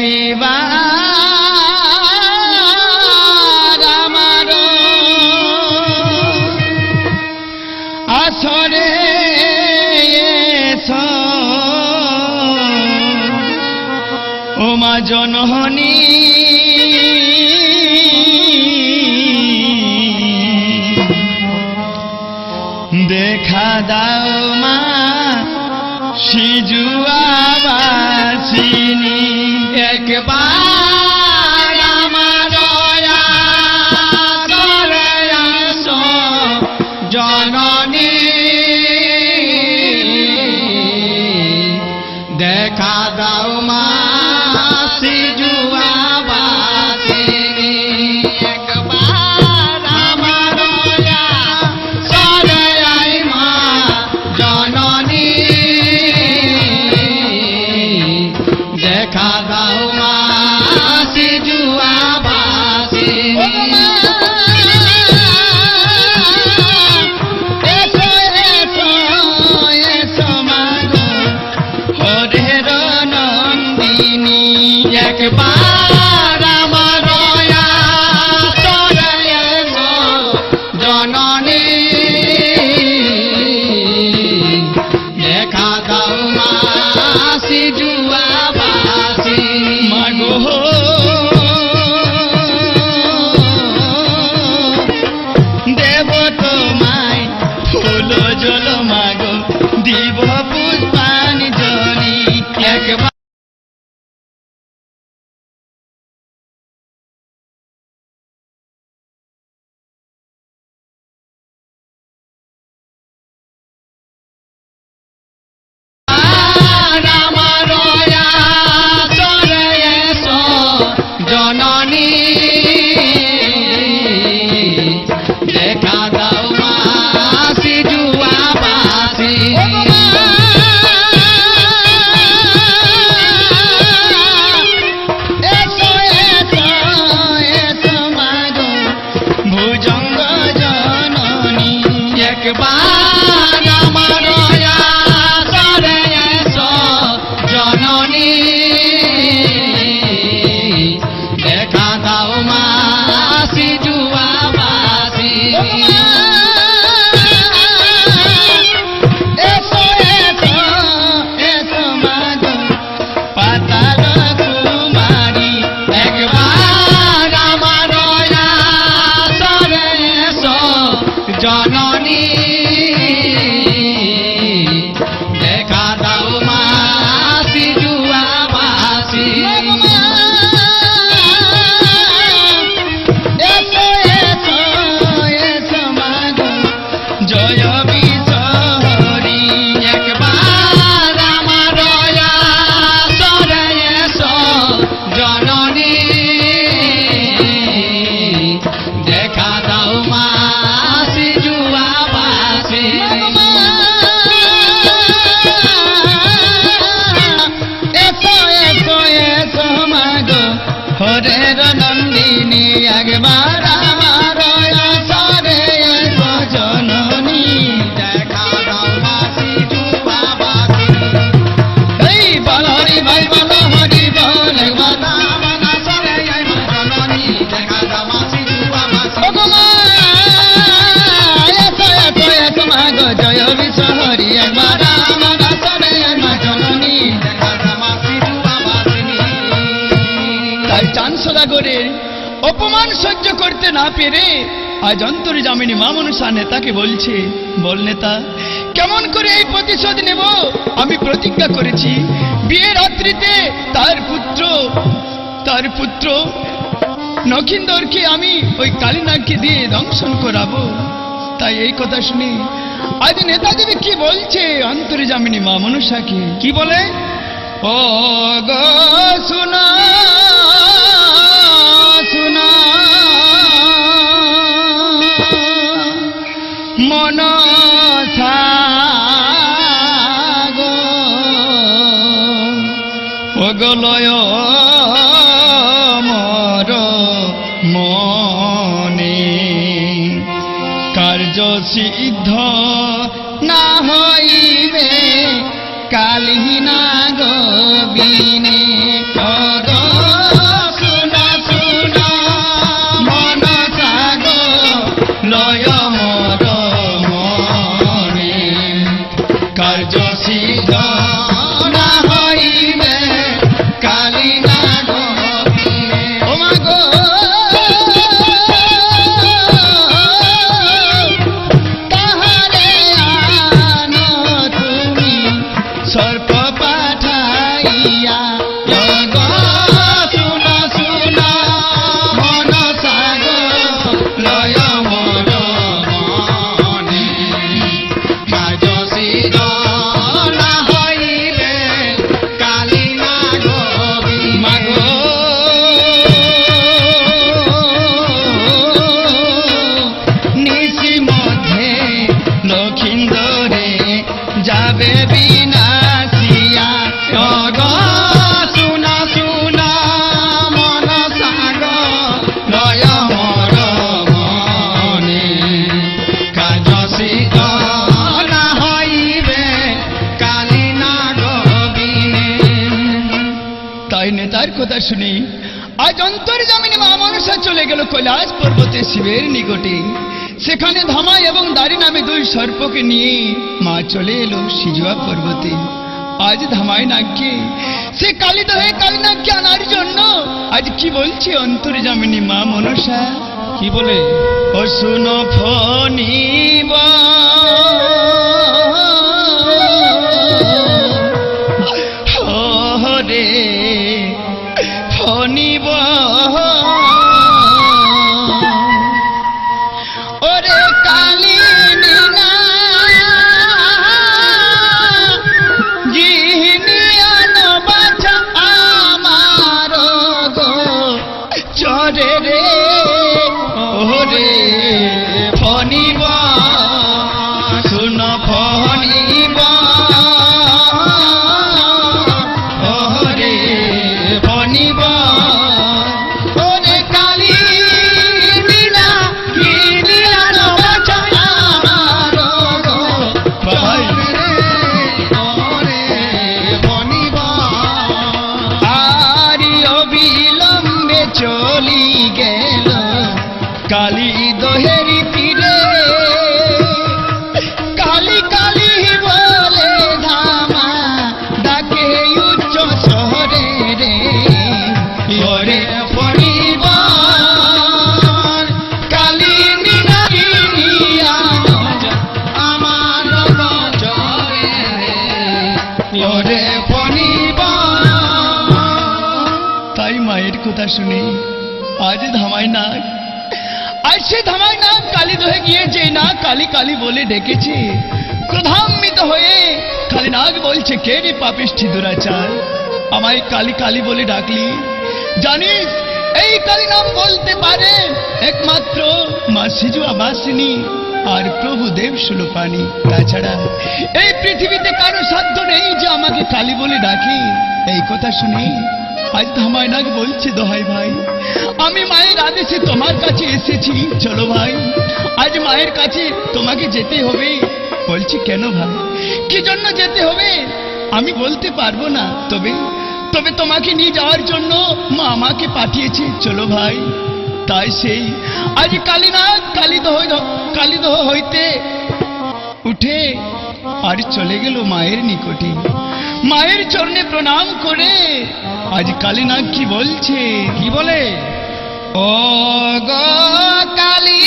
শিবা பாகுபா করে অপমান সহ্য করতে না পেরে আজ অন্তর্জামিনী মামনুষা নেতাকে বলছে, বল নেতা, কেমন করে এই প্রতিশোধ নেব? আমি প্রতিজ্ঞা করেছি, বিয়ে রাত্রিতে তার পুত্র তার পুত্র নখিন্দরকে আমি ওই কালীনাগকে দিয়ে দংশন করাবো। তাই এই কথা শুনি আজ নেতা দেবী কি বলছে অন্তর্জামিনী মা মনুষাকে কি বলে? ও গো শোনা কথা শুনি। আজ অন্তর্জামিনী মা মনসা চলে গেল কৈলাস পর্বতে শিবের নিকটে। সেখানে ধামাই এবং দাড়ি নামে দুই সর্পকে নিয়ে মা চলে এলো সিজুয়া পর্বতে। আজ ধামাই নাগকে। সে কালিত হয়ে কালিনাগকে আনার জন্য। আজ কি বলছে অন্তর্জামিনী মা মনসা কি বলে? ও শুনো ফনিব দোহেরি তীরে। কালী কালী বলে ধামা, ডাকে উচ্চ শহরে রে। ওরে পড়িব কালী আমার নজরে ওরে পনিবা তাই মায়ের কথা শুনে, আজ ধামাই না আজ সে ধামাই না কালী দহে গিয়েছে না কালী কালী বলে ডেকেছে। ক্রধান্বিত হয়ে কালীনাগ বলছে, কে রে পাপিষ্ঠি দুরাচার আমায় কালী কালী বলে ডাকলি? জানিস, এই কালী নাম বলতে পারে একমাত্র মা সিজু আবাসিনী আর প্রভু দেব সুলোপানি। তাছাড়া এই পৃথিবীতে কারও সাধ্য নেই যে আমাকে কালী বলে ডাকি। এই কথা শুনে আজ ধামায়নাগ বলছে দোহাই ভাই। আমি মায়ের আদেশে তোমার কাছে এসেছি, চলো ভাই। আজ মায়ের কাছে তোমাকে যেতে হবে। বলছি, কেন ভাই? কি জন্য যেতে হবে? আমি বলতে পারব না, তবে তবে তোমাকে নিয়ে যাওয়ার জন্য মা আমাকে পাঠিয়েছে, চলো ভাই। তাই সেই, আজ কালীনাথ কালীদহ কালীদহ হইতে উঠে আর চলে গেল মায়ের নিকটে। মায়ের চরণে প্রণাম করে আজ কালীনাথ কি বলছে? কি বলে? ও গো কালী।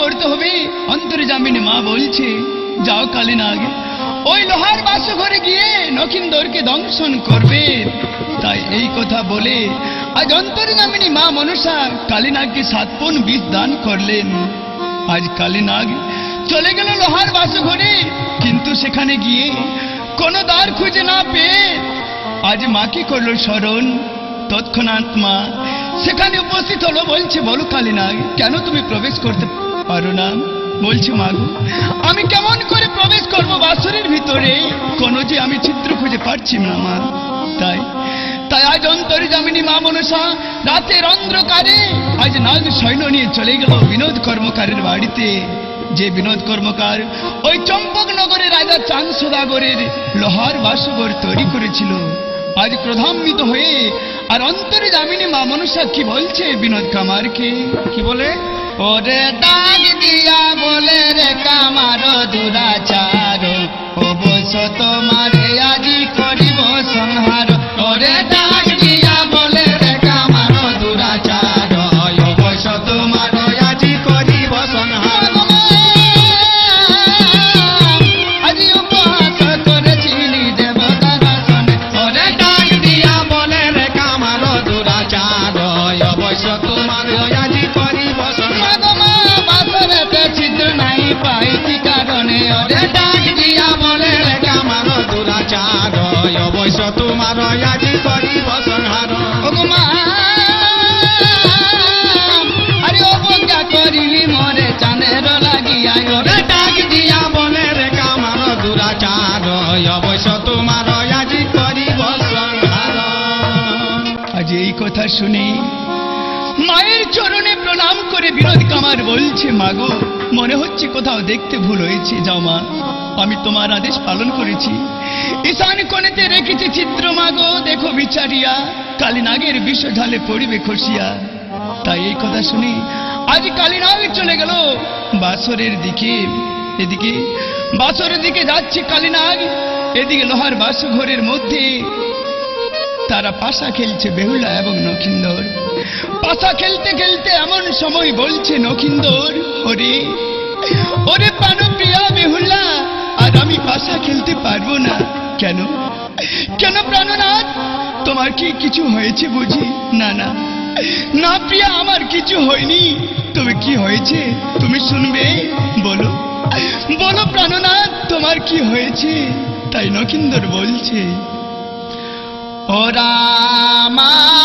করতে হবে? অন্তর্জামিনী মা বলছে, যাও কালীনাগ। ওই লোহার বাসু ঘরে গিয়ে নখিন্দরকে দংশন করবে। তাই এই কথা বলে আজ অন্তর্জামিনী মা মনসা কালীনাগকে সাতপন বীজ দান করলেন। আজ কালীনাগ চলে গেল লোহার বাসু ঘরে কিন্তু সেখানে গিয়ে কোনো দ্বার খুঁজে না পেয়ে আজ মাকে করল স্মরণ? তৎক্ষণাৎ মা সেখানে উপস্থিত হলো, বলছে, বলো কালীনাগ, কেন তুমি প্রবেশ করতে পারো না? বলছে, মা আমি কেমন করে প্রবেশ করব বাসরের ভিতরে? কোনো যে আমি চিত্র খুঁজে পাচ্ছি না, মা তাই তাই আজ অন্তরে জামিনী মা মনসা রাতের অন্ধকারে আজ নাগ সৈন্য নিয়ে চলে গেল বিনোদ কর্মকারের বাড়িতে। যে বিনোদ কর্মকার ওই চম্পকনগরে রাজা চাঁদ সদাগরের লোহার বাসগর তৈরি করেছিল। আজ ক্রধান্বিত হয়ে আর অন্তরে জামিনী মা মনসা কি বলছে বিনোদ কামারকে? কি বলে? ওরে দাগ দিয়া বলে রে কামার দুরাচার অবশ্য তোমার আজি করিব সংহার ওরে দাগ করে বিনোদ কামার বলছে, মাগো, মনে হচ্ছে কোথাও দেখতে ভুল হয়েছে, যাও মা, আমি তোমার আদেশ পালন করেছি। ঈশান কোণেতে রেখেছি চিত্র, মাগো, দেখো বিচারিয়া, কালীনাগের বিষ ঢালে পড়িবে খসিয়া। তাই এই কথা শুনি আজ কালীনাগ চলে গেল বাসরের দিকে। এদিকে বাসরের দিকে যাচ্ছে কালীনাগ, এদিকে লোহার বাসঘরের মধ্যে তারা পাশা খেলছে বেহুলা এবং নখিন্দর। পাশা খেলতে খেলতে এমন সময় বলছে নখিন্দর, ওরে ওরে প্রাণপ্রিয়া বেহুলা আর আমি পাশা খেলতে পারব না। কেন? কেন প্রাণনাথ? তোমার কি কিছু হয়েছে বুঝি? না না। না প্রিয়া, আমার কিছু হয়নি। তবে কি হয়েছে? তুমি শুনবে। বলো। বলো প্রাণনাথ, তোমার কি হয়েছে? তাই নখিন্দর বলছে ওরা মা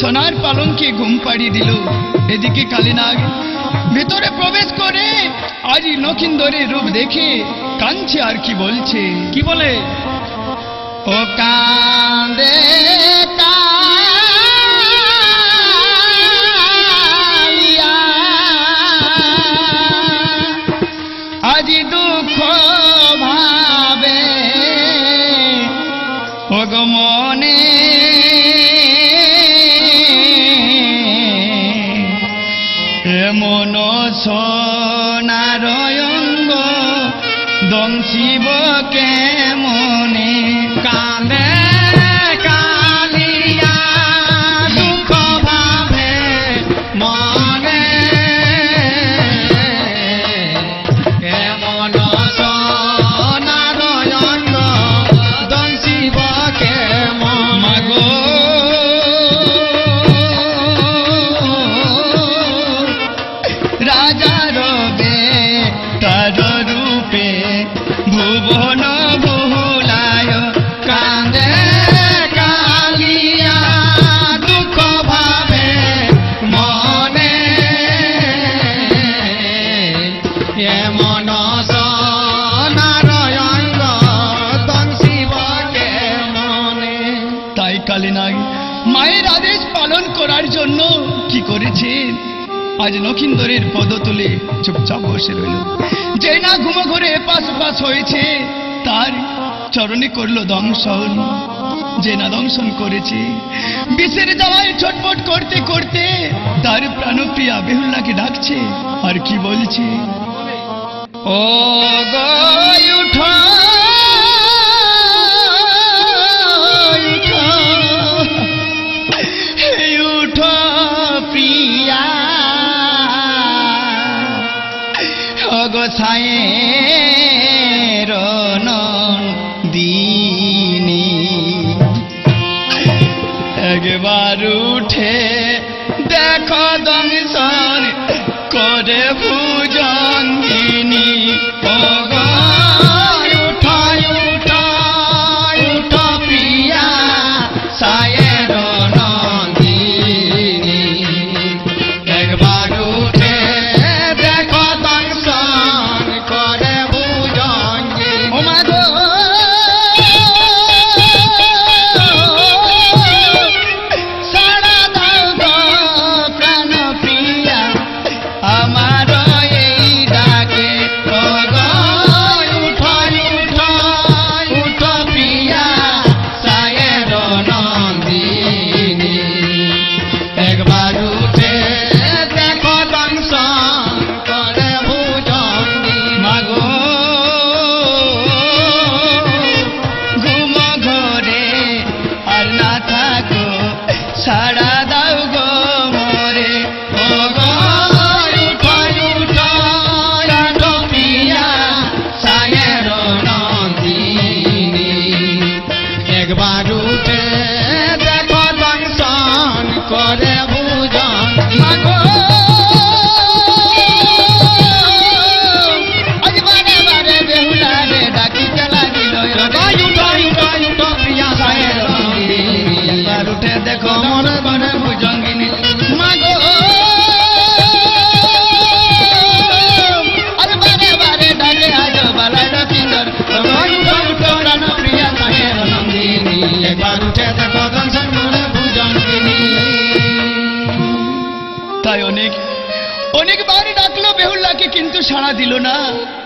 সোনার পালঙ্কে ঘুম পাড়িয়ে দিল। এদিকে কালীনাগ ভেতরে প্রবেশ করে আজ নখিন্দরের রূপ দেখে কাঁদছে আর কি বলছে। কি বলে? ও কান্দে এমন সোনারয়ঙ্গ দংশিব কেমনে আজ লক্ষিন্দরের পদ তুলে চুপচাপ বসে রইল। যে না ঘুমো ঘরে পাশ পাশ হয়েছে, তার চরণে করল দংশন। যে না দংশন করেছে, বিষের জ্বালায় ছটফট করতে করতে তার প্রাণপ্রিয়া বেহুল্লাকে ডাকছে, আর কি বলছে? ও গয় উঠো ছায়ে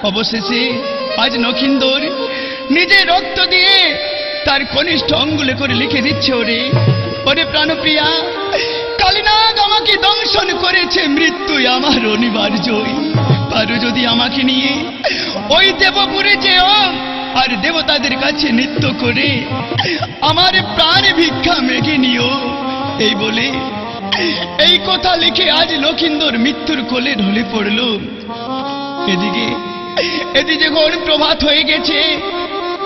অবশেষে আজ নখিন্দর নিজে রক্ত দিয়ে তার কনিষ্ঠ অঙ্গুলে করে লিখে দিচ্ছে ওরে। ওরে প্রাণপ্রিয়া কালীনাগ আমাকে দংশন করেছে মৃত্যুই আমার অনিবার্যই পারো যদি আমাকে নিয়ে ওই দেবপুরে যেও আর দেবতাদের কাছে নৃত্য করে আমার প্রাণ ভিক্ষা মেঘে নিও। এই বলে, এই কথা লিখে আজ লক্ষিন্দর মৃত্যুর কোলে ঢলে পড়ল। এদিকে এদিকে ঘোর প্রভাত হয়ে গেছে,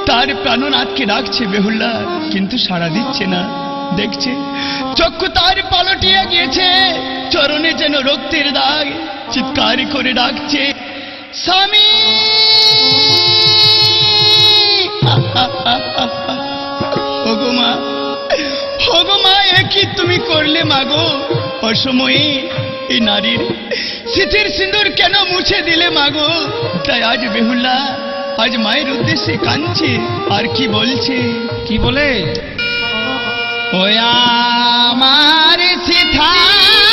তার প্রাণনাথকে ডাকছে বেহুল্লা কিন্তু সাড়া দিচ্ছে না। দেখছে, চক্ষু তার পালটিয়া গিয়েছে, চরণে যেন রক্তের দাগ চিৎকার করে ডাকছে, স্বামী! ওগো মা ওগো মা, এ কি তুমি করলে মাগো? অসময়ে এই নারীর স্মৃতির সিঁদুর কেন মুছে দিলে মাগো? তাই আজ বেহুল্লা আজ মায়ের উদ্দেশ্যে কাঁদছে। আর কি বলছে? কি বলে? ওয়া আমার সিথার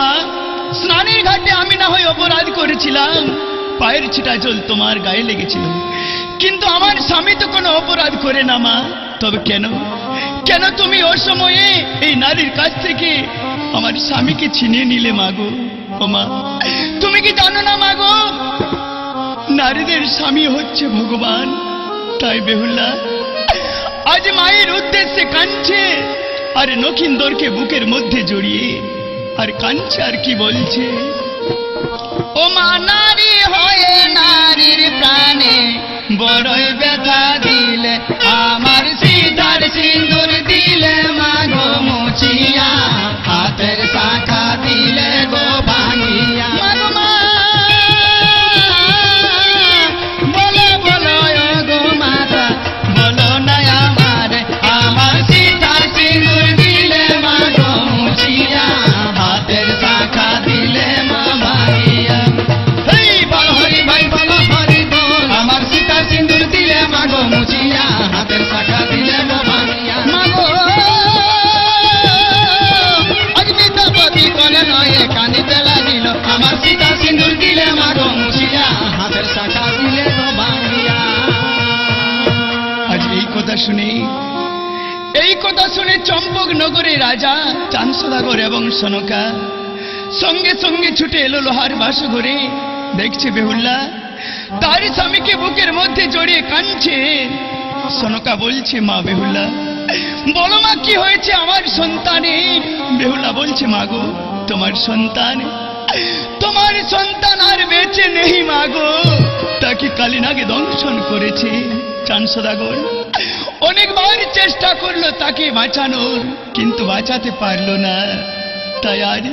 ওগমা স্নানের ঘাটে আমি না হয় অপরাধ করেছিলাম। পায়ের ছিটা জল তোমার গায়ে লেগেছিল। কিন্তু আমার স্বামী তো কোনো অপরাধ করে না, মা। তবে কেন? কেন তুমি ওর সময়ে এই নারীর কাছ থেকে আমার স্বামীকে ছিনিয়ে নিলে মাগো ও মা, তুমি কি জানো না মাগো নারীদের স্বামী হচ্ছে ভগবান। তাই বেহুল্লা, আজ মায়ের উদ্দেশ্যে কাঁদছে আর নখিন্দরকে বুকের মধ্যে জড়িয়ে আর কাঁদছে আর কি বলছে? ও মা, নারী হয়ে নারীর প্রাণে বড়ই ব্যথা দিলে আমার কানিতে লাগিল, আমার সীতা সিন্দুর দিলে মাগো মুছিয়া হাতের শাখা দিলে আজ এই কথা শুনে, এই কথা শুনে চম্পক নগরে রাজা, চানসদাগর এবং সনকা, সঙ্গে সঙ্গে ছুটে এলো লোহার বাসঘরে। দেখছে বেহুল্লা তার স্বামীকে বুকের মধ্যে জড়িয়ে কাঁদছে। সনকা বলছে, মা বেহুল্লা, বলো মা, কি হয়েছে আমার সন্তানের বেহুল্লা বলছে মাগো তোমার সন্তান? তোমার সন্তান আর বেঁচে নেই মাগো তাকে কালিনাগে দংশন করেছে চান সদাগর। অনেকবার চেষ্টা করল তাকে বাঁচানোর, কিন্তু বাঁচাতে পারল না। তাই আজ